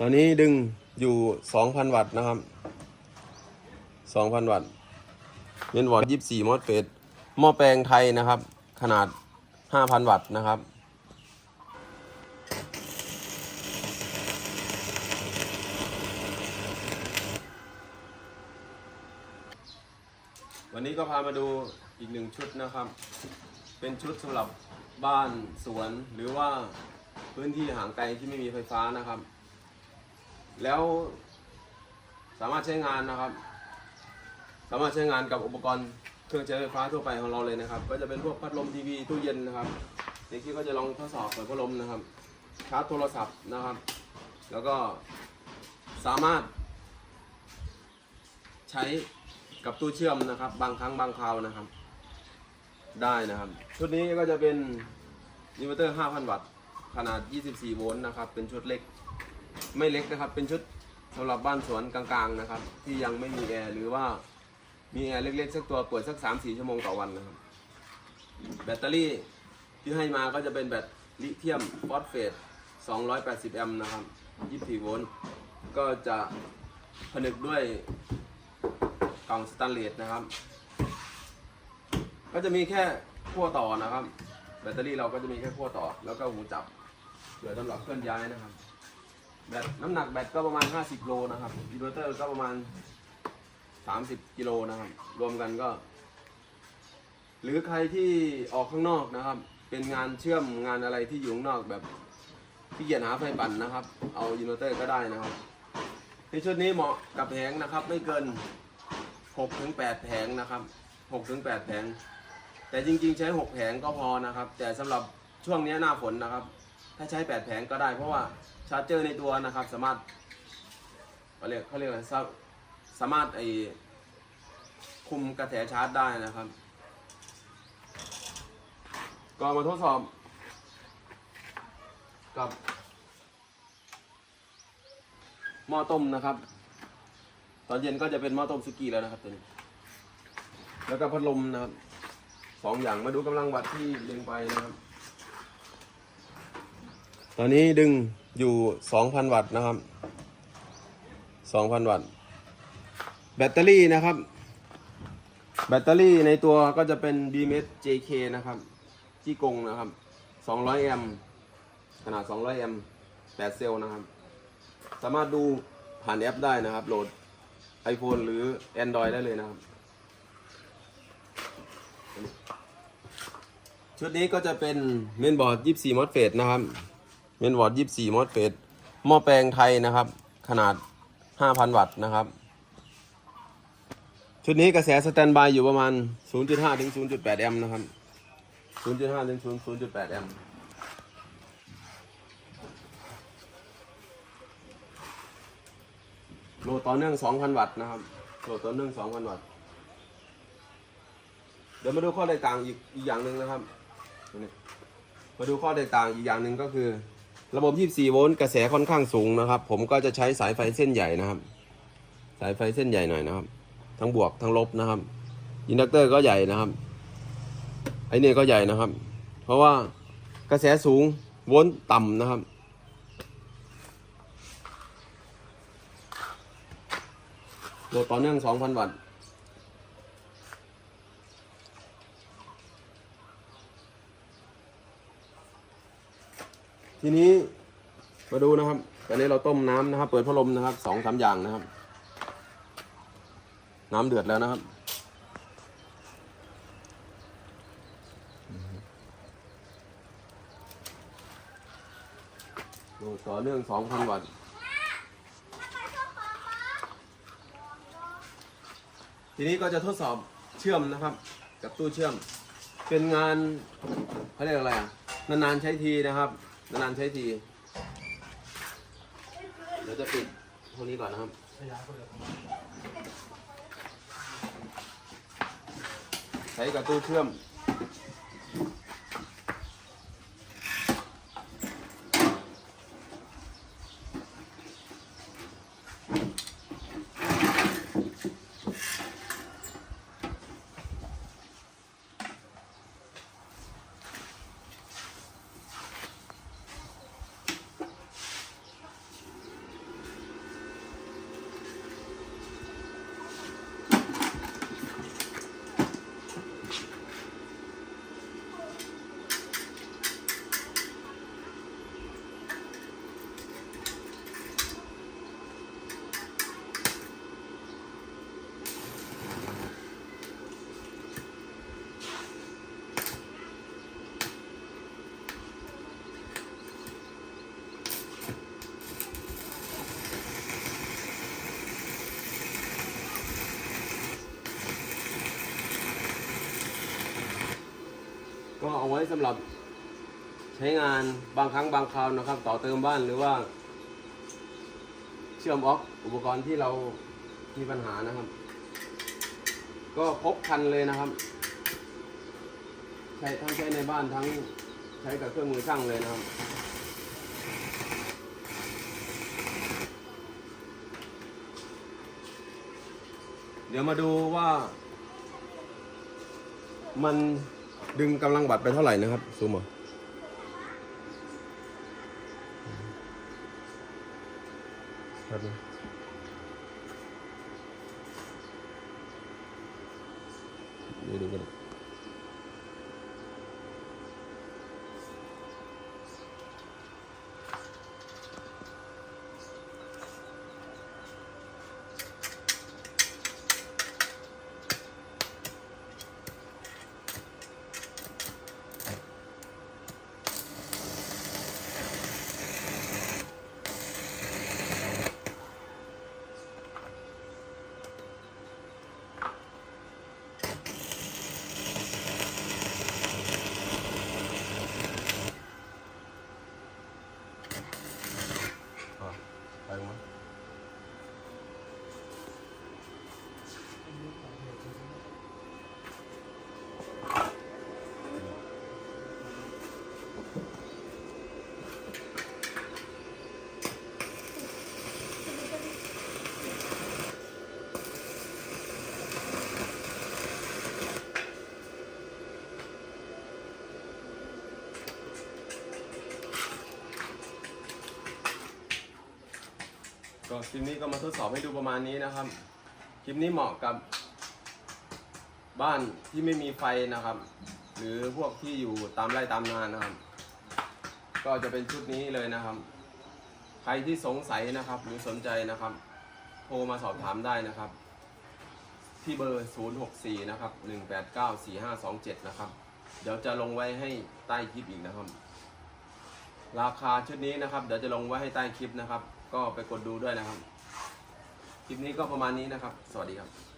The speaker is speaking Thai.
ตอนนี้ดึงอยู่2,000วัตต์นะครับ2,000วัตต์เมนวอร์ด24มอสเฟตหม้อแปลงไทยนะครับ ขนาด5,000วัตต์นะครับวันนี้ก็พามาดูอีกหนึ่งชุดนะครับ เป็นชุดสำหรับบ้านสวนหรือว่าพื้นที่ห่างไกลที่ไม่มีไฟฟ้านะครับ แล้วสามารถใช้งานนะครับ สามารถใช้งานกับอุปกรณ์เครื่องใช้ไฟฟ้าทั่วไปของเราเลยนะครับ ก็จะเป็นพวกพัดลมทีวีตู้เย็นนะครับในคลิปก็จะลองทดสอบเปิดพัดลมนะครับชาร์จโทรศัพท์นะครับ แล้วก็สามารถ ใช้กับตู้เชื่อมนะครับ บางครั้งบางคราวนะครับ ได้นะครับ ชุดนี้ก็จะเป็นอินเวอร์เตอร์ 5,000 วัตต์ขนาด 24 โวลต์นะครับ เป็นชุดเล็ก ไม่เล็กนะครับ เป็นชุดสำหรับบ้านสวนกลางๆนะครับ ที่ยังไม่มีแอร์หรือว่ามีแอร์เล็กๆสักตัวเปิดสัก3-4ชั่วโมงต่อวันนะครับ แบตเตอรี่ที่ให้มาก็จะเป็นแบตลิเธียมฟอสเฟต 280 แอมป์นะครับ 24 โวลต์ก็จะผนึกด้วยกล่องสแตนเลสนะครับ ก็จะมีแค่ขั้วต่อนะครับ แบตเตอรี่เราก็จะมีแค่ขั้วต่อ แล้วก็หูจับเผื่อสำหรับเคลื่อนย้ายนะครับ แบตน้ำหนักแบตก็ประมาณ 50 โลนะครับอินเวอร์เตอร์ก็ประมาณ 30 กิโลนะครับ รวมกันก็ หรือใครที่ออกข้างนอกนะครับ เป็นงานเชื่อมงานอะไรที่อยู่ข้างนอกแบบที่เกียจหาไฟปั่นนะครับ เอาอินเวอร์เตอร์ก็ได้นะครับในชุดนี้เหมาะกับแผงนะครับ ไม่เกิน6ถึง8แผงนะครับ6ถึง8แผง แต่จริงๆ ใช้ 6 แผงก็พอนะครับ แต่สำหรับช่วงนี้หน้าฝนนะครับ ถ้าใช้ 8 แผงก็ได้เพราะว่า ชาร์จเจอร์ในตัวนะครับ สามารถเขาเรียกเขาเรียกอะไรสาสามารถไอคุมกระแสชาร์จได้นะครับ ก็มาทดสอบ กับหม้อต้มนะครับ ตอนเย็นก็จะเป็นหม้อต้มสุกี้แล้วนะครับตัวนี้ แล้วก็พัดลมนะครับสองอย่างมาดูกำลังวัดที่เลงไปนะครับ ตอนนี้ดึง อยู่สองพันวัตต์นะครับสองพันวัตต์ แบตเตอรี่นะครับ แบตเตอรี่ในตัวก็จะเป็น BMS JK นะครับ จี้กงนะครับ200แอมป์ขนาด200แอมป์8เซลล์นะครับ สามารถดูผ่านแอปได้นะครับ โหลด iPhone หรือ Android ได้เลยนะครับ ชุดนี้ก็จะเป็นเมนบอร์ด 24 มอสเฟตนะครับ นบอร์ด24มอสเฟตหม้อแปลงไทยนะครับ ขนาด5,000วัตต์นะครับ ชุดนี้กระแสสแตนบายอยู่ประมาณ 0.5 ถึง 0.8 แอมป์นะครับ 0.5 ถึง 0.8 แอมป์โหลดต่อเนื่อง 2,000 วัตต์นะครับโหลดต่อเนื่อง 2,000 วัตต์ เดี๋ยวมาดูข้อแตกต่างอีกอีกอย่างหนึ่งนะครับ มาดูข้อแตกต่างอีกอย่างหนึ่งก็คือ ระบบ 24 โวลต์กระแสค่อนข้างสูงนะครับ ผมก็จะใช้สายไฟเส้นใหญ่นะครับ สายไฟเส้นใหญ่หน่อยนะครับ ทั้งบวกทั้งลบนะครับ อินดักเตอร์ก็ใหญ่นะครับ ไอเนี่ยก็ใหญ่นะครับ เพราะว่ากระแสสูงโวลต์ต่ำนะครับ โหลดต่อเนื่อง 2,000 วัตต์ ทีนี้มาดูนะครับ ตอนนี้เราต้มน้ำนะครับ เปิดพัดลมนะครับสองสามอย่างนะครับ น้ำเดือดแล้วนะครับโหลดต่อเนื่อง2,000วัตต์ทีนี้ก็จะทดสอบเชื่อมนะครับ กับตู้เชื่อม เป็นงานเขาเรียกอะไรอะนานๆใช้ทีนะครับ นานๆใช้ที เดี๋ยวจะปิดพวกนี้ก่อนนะครับ ใช้กับตู้เชื่อม ก็เอาไว้สำหรับใช้งานบางครั้งบางคราวนะครับ ต่อเติมบ้านหรือว่า เชื่อมออกอุปกรณ์ที่เรามีปัญหานะครับ ก็ครบครันเลยนะครับ ใช้ทั้งใช้ในบ้านทั้งใช้กับเครื่องมือช่างเลยนะครับเดี๋ยวมาดูว่ามัน ดึงกำลังบัตรไปเท่าไหร่นะครับซูมเอาครับนึงเดี๋ยวดูกัน ลิปนี้ก็มาทดสอบให้ดูประมาณนี้นะครับ คลิปนี้เหมาะกับบ้านที่ไม่มีไฟนะครับ หรือพวกที่อยู่ตามไร่ตามนานะครับ ก็จะเป็นชุดนี้เลยนะครับ ใครที่สงสัยนะครับ หรือสนใจนะครับ โทรมาสอบถามได้นะครับ ที่เบอร์ 064 นะครับ 1894527 นะครับ เดี๋ยวจะลงไว้ให้ใต้คลิปอีกนะครับ ราคาชุดนี้นะครับ เดี๋ยวจะลงไว้ให้ใต้คลิปนะครับ ก็ไปกดดูด้วยนะครับ คลิปนี้ก็ประมาณนี้นะครับ สวัสดีครับ